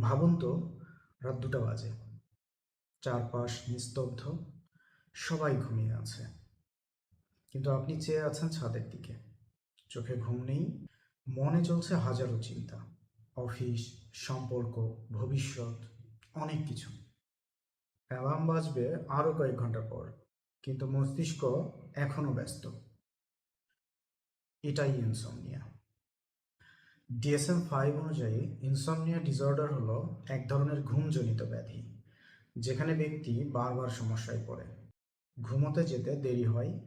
ভাবুন তো, রাত দুটা বাজে। চারপাশ নিস্তব্ধ, সবাই ঘুমিয়ে আছে। কিন্তু আপনি চেয়ে আছেন ছাদের দিকে। চোখে ঘুম নেই, মনে চলছে হাজারো চিন্তা। অফিস, সম্পর্ক, ভবিষ্যৎ, অনেক কিছু। অ্যালার্ম বাজবে আরও কয়েক ঘণ্টা পর, কিন্তু মস্তিষ্ক এখনও ব্যস্ত। এটাই ইনসমনিয়া ডিএসএম ফাইভ অনুযায়ী ইনসমনিয়া ডিসঅর্ডার হলো এক ধরনের ঘুমজনিত ব্যাধি, যেখানে ব্যক্তি বারবার সমস্যায় পড়ে। ঘুমোতে যেতে দেরি হয়,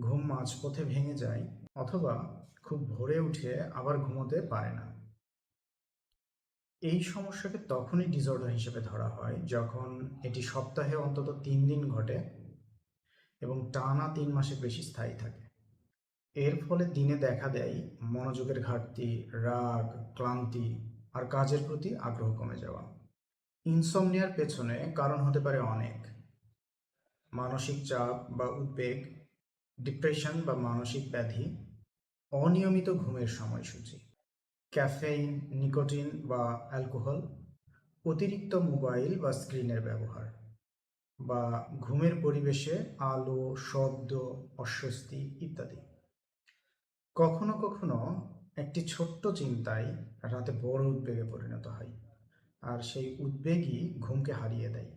ঘুম মাঝপথে ভেঙে যায়, অথবা খুব ভোরে উঠে আবার ঘুমোতে পারে না। এই সমস্যাকে তখনই ডিসঅর্ডার হিসেবে ধরা হয় যখন এটি সপ্তাহে অন্তত তিন দিন ঘটে এবং টানা তিন মাসের বেশি স্থায়ী থাকে। এর ফলে দিনে দেখা দেয় মনোযোগের ঘাটতি, রাগ, ক্লান্তি আর কাজের প্রতি আগ্রহ কমে যাওয়া। ইনসমনিয়ার পেছনে কারণ হতে পারে অনেক। মানসিক চাপ বা উদ্বেগ, ডিপ্রেশন বা মানসিক ব্যাধি, অনিয়মিত ঘুমের সময়সূচি, ক্যাফেইন, নিকোটিন বা অ্যালকোহল, অতিরিক্ত মোবাইল বা স্ক্রিনের ব্যবহার বা ঘুমের পরিবেশে আলো, শব্দ, অস্বস্তি ইত্যাদি। কখনো কখনো একটি ছোট্ট চিন্তায় রাতে বড় উদ্বেগে পরিণত হয় আর সেই উদ্বেগই ঘুমকে হারিয়ে দেয়।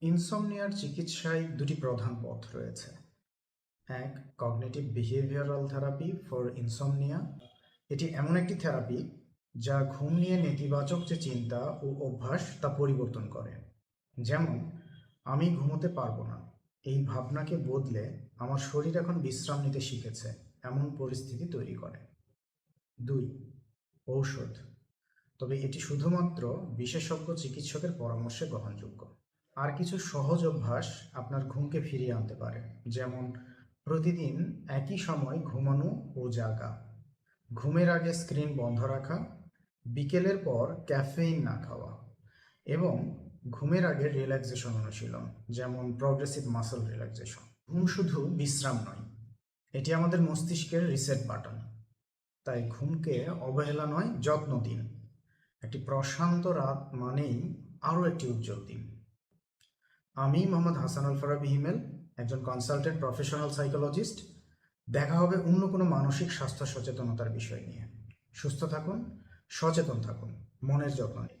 ইনসমনিয়ার চিকিৎসায় দুটি প্রধান পথ রয়েছে। এক, cognitive behavioural therapy for insomnia. এটি এমন একটি থেরাপি যা ঘুম নিয়ে নেতিবাচক যে চিন্তা ও অভ্যাস তা পরিবর্তন করে। যেমন, আমি ঘুমোতে পারব না। এই ভাবনাকে বদলে আমার শরীর এখন বিশ্রাম নিতে শিখেছে। এমন পরিস্থিতি তৈরি করে। দুই, ঔষধ। তবে এটি শুধুমাত্র বিশেষজ্ঞ চিকিৎসকের পরামর্শে গ্রহণযোগ্য। আর কিছু সহজ অভ্যাস আপনার ঘুমকে ফিরিয়ে আনতে পারে। যেমন, প্রতিদিন একই সময় ঘুমানো ও জাগা। ঘুমের আগে স্ক্রিন বন্ধ রাখা। বিকেলের পর ক্যাফেইন না খাওয়া। এবং ঘুমের আগে রিল্যাক্সেশন অনুশীলন, যেমন প্রগ্রেসিভ মাসল রিল্যাক্সেশন। ঘুম শুধু বিশ্রাম নয় এটি আমাদের মস্তিষ্কের রিসেট বাটন তাই ঘুমকে অবহেলা নয়, যত্ন দিন। একটি প্রশান্ত রাত মানেই আরও একটি উজ্জ্বল দিন। আমি মোহাম্মদ হাসান আল ফারাবি হিমেল, একজন কনসালটেন্ট প্রফেশনাল সাইকোলজিস্ট দেখা হবে অন্য কোনো মানসিক স্বাস্থ্য সচেতনতার বিষয় নিয়ে। সুস্থ থাকুন, সচেতন থাকুন, মনের যত্ন নিন।